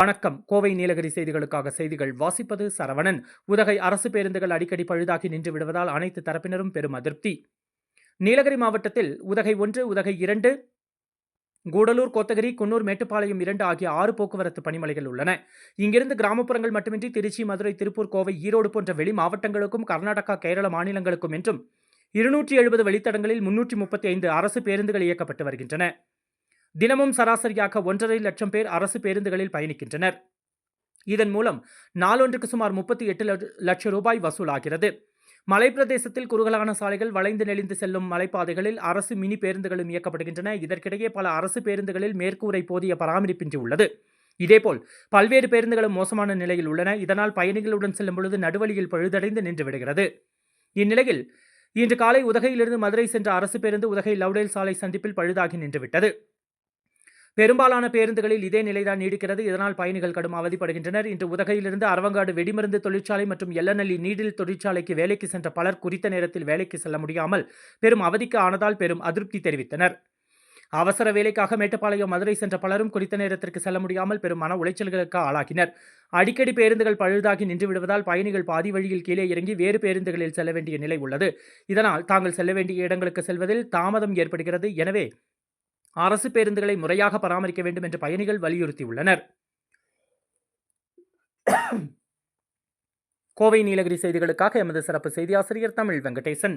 வணக்கம். கோவை நீலகிரி செய்திகளுக்காக செய்திகள். வாசிப்பது சரவணன். உதகை அரசு பேருந்துகள் அடிக்கடி பழுதாகி நின்று விடுவதால் அனைத்து தரப்பினரும் பெரும் அதிருப்தி. நீலகிரி மாவட்டத்தில் உதகை ஒன்று உதகை இரண்டு கூடலூர் கோத்தகிரி குன்னூர் மேட்டுப்பாளையம் இரண்டு ஆகிய ஆறு போக்குவரத்து பணிமனைகள் உள்ளன. இங்கிருந்து கிராமப்புறங்கள் மட்டுமின்றி திருச்சி மதுரை திருப்பூர் கோவை ஈரோடு போன்ற வெளி மாவட்டங்களுக்கும் கர்நாடகா கேரள மாநிலங்களுக்கும் என்றும் இருநூற்றி எழுபது வழித்தடங்களில் முன்னூற்றி முப்பத்தி ஐந்து அரசு பேருந்துகள் இயக்கப்பட்டு வருகின்றன. தினமும் சராசரியாக ஒன்றரை லட்சம் பேர் அரசு பேருந்துகளில் பயணிக்கின்றனர். இதன் மூலம் நாளொன்றுக்கு சுமார் முப்பத்தி எட்டு லட்சம் ரூபாய் வசூலாகிறது. மலைப்பிரதேசத்தில் குறுகலான சாலைகள் வளைந்து நெளிந்து செல்லும் மலைப்பாதைகளில் அரசு மினி பேருந்துகளும் இயக்கப்படுகின்றன. இதற்கிடையே பல அரசு பேருந்துகளில் மேற்கூரை போதிய பராமரிப்பின்றி உள்ளது. இதேபோல் பல்வேறு பேருந்துகளும் மோசமான நிலையில் உள்ளன. இதனால் பயணிகளுடன் செல்லும் பொழுது நடுவழியில் பழுதடைந்து நின்று விடுகிறது. இந்நிலையில் இன்று காலை உதகையிலிருந்து மதுரை சென்ற அரசு பேருந்து உதகை லவ்டேல் சாலை சந்திப்பில் பழுதாகி நின்றுவிட்டது பெரும்பாலான பேருந்துகளில் இதே நிலைதான் நீடிக்கிறது. இதனால் பயணிகள் கடும் அவதிப்படுகின்றனர். இன்று உதகையிலிருந்து அரவங்காடு வெடிமருந்து தொழிற்சாலை மற்றும் எல்லநல்லி நீடில் தொழிற்சாலைக்கு வேலைக்கு சென்ற பலர் குறித்த நேரத்தில் வேலைக்கு செல்ல முடியாமல் பெரும் அவதிக்கு ஆனதால் பெரும் அதிருப்தி தெரிவித்தனர். அவசர வேலைக்காக மேட்டுப்பாளையம் மதுரை சென்ற பலரும் குறித்த நேரத்திற்கு செல்ல முடியாமல் பெரும் மன உளைச்சல்களுக்கு ஆளாகினர். அடிக்கடி பேருந்துகள் பழுதாகி நின்று விடுவதால் பயணிகள் பாதி வழியில் கீழே இறங்கி வேறு பேருந்துகளில் செல்ல வேண்டிய நிலை உள்ளது. இதனால் தாங்கள் செல்ல வேண்டிய இடங்களுக்கு செல்வதில் தாமதம் ஏற்படுகிறது. எனவே அரசு பேருந்துகளை முறையாக பராமரிக்க வேண்டும் என்று பயணிகள் வலியுறுத்தியுள்ளனர். கோவை நீலகிரி செய்திகளுக்காக எமது சிறப்பு செய்தி ஆசிரியர் தமிழ் வெங்கடேசன்.